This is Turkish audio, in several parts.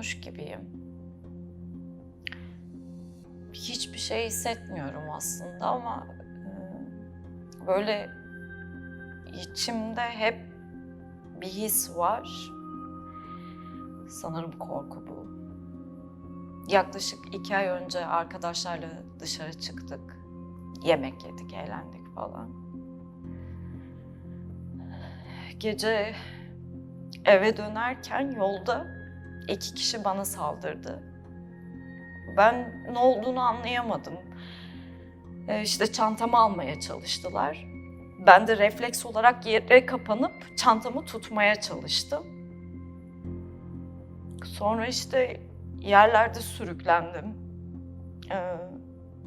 donmuş gibiyim. Hiçbir şey hissetmiyorum aslında ama e, böyle içimde hep bir his var. Sanırım korku bu. Yaklaşık iki ay önce arkadaşlarla dışarı çıktık. Yemek yedik, eğlendik falan. Gece eve dönerken yolda iki kişi bana saldırdı. Ben ne olduğunu anlayamadım. Ee, işte çantamı almaya çalıştılar. Ben de refleks olarak yere kapanıp çantamı tutmaya çalıştım. Sonra işte yerlerde sürüklendim. Ee,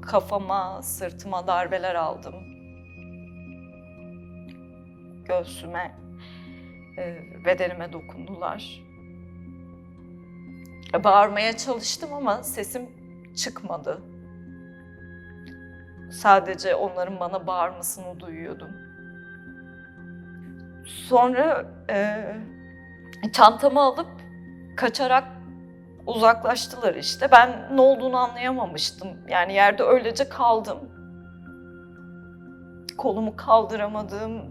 kafama, sırtıma darbeler aldım. Göğsüme, e, bedenime dokundular. Bağırmaya çalıştım ama sesim çıkmadı. Sadece onların bana bağırmasını duyuyordum. Sonra e, çantamı alıp kaçarak uzaklaştılar işte. Ben ne olduğunu anlayamamıştım. Yani yerde öylece kaldım. Kolumu kaldıramadım.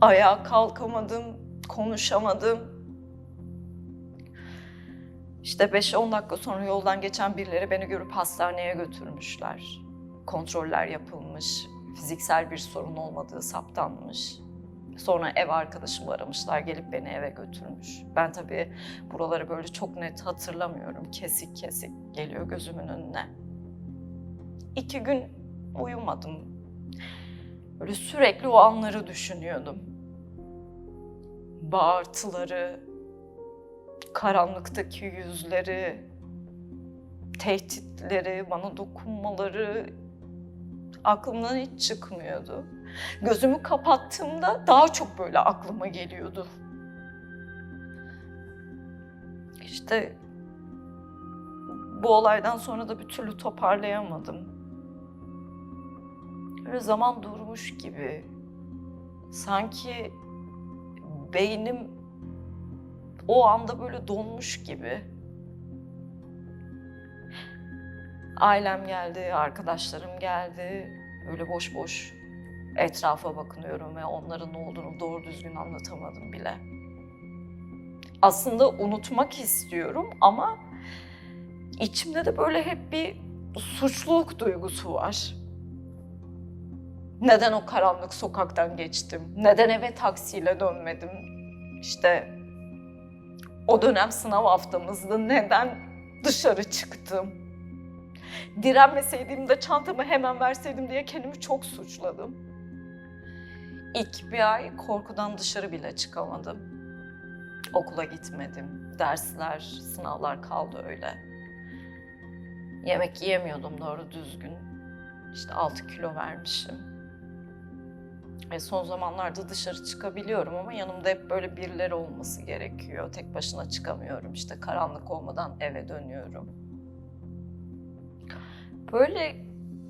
Ayağa kalkamadım. Konuşamadım. İşte 5-10 dakika sonra yoldan geçen birileri beni görüp hastaneye götürmüşler. Kontroller yapılmış. Fiziksel bir sorun olmadığı saptanmış. Sonra ev arkadaşımı aramışlar, gelip beni eve götürmüş. Ben tabii buraları böyle çok net hatırlamıyorum. Kesik kesik geliyor gözümün önüne. İki gün uyumadım. Böyle sürekli o anları düşünüyordum. Bağırtıları, karanlıktaki yüzleri, tehditleri, bana dokunmaları aklımdan hiç çıkmıyordu. Gözümü kapattığımda daha çok böyle aklıma geliyordu. İşte bu olaydan sonra da bir türlü toparlayamadım. Böyle zaman durmuş gibi. Sanki beynim o anda böyle donmuş gibi. Ailem geldi, arkadaşlarım geldi. Öyle boş boş etrafa bakınıyorum ve onların ne olduğunu doğru düzgün anlatamadım bile. Aslında unutmak istiyorum ama içimde de böyle hep bir suçluluk duygusu var. Neden o karanlık sokaktan geçtim? Neden eve taksiyle dönmedim? İşte o dönem sınav haftamızdı. Neden dışarı çıktım? Direnmeseydim de çantamı hemen verseydim diye kendimi çok suçladım. İlk bir ay korkudan dışarı bile çıkamadım. Okula gitmedim. Dersler, sınavlar kaldı öyle. Yemek yiyemiyordum doğru düzgün. İşte 6 kilo vermişim. Ve son zamanlarda dışarı çıkabiliyorum ama yanımda hep böyle birileri olması gerekiyor. Tek başına çıkamıyorum. İşte karanlık olmadan eve dönüyorum. Böyle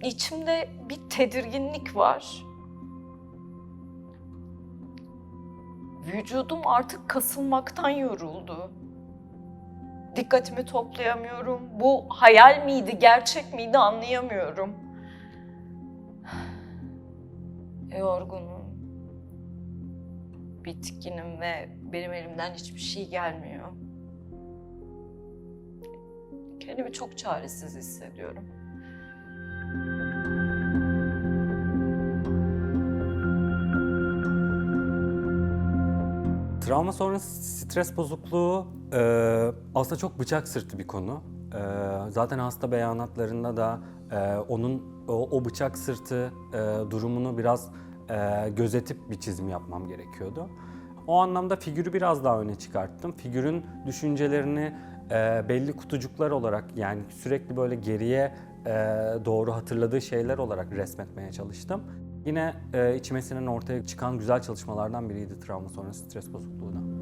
içimde bir tedirginlik var. Vücudum artık kasılmaktan yoruldu. Dikkatimi toplayamıyorum. Bu hayal miydi, gerçek miydi anlayamıyorum. Yorgunum. Bitkinim ve benim elimden hiçbir şey gelmiyor. Kendimi çok çaresiz hissediyorum. Travma sonrası stres bozukluğu e, aslında çok bıçak sırtı bir konu. E, zaten hasta beyanatlarında da e, onun o, o bıçak sırtı e, durumunu biraz e, gözetip bir çizim yapmam gerekiyordu. O anlamda figürü biraz daha öne çıkarttım. Figürün düşüncelerini e, belli kutucuklar olarak yani sürekli böyle geriye e, doğru hatırladığı şeyler olarak resmetmeye çalıştım. Yine e, içmesinin ortaya çıkan güzel çalışmalardan biriydi travma sonrası stres bozukluğu da.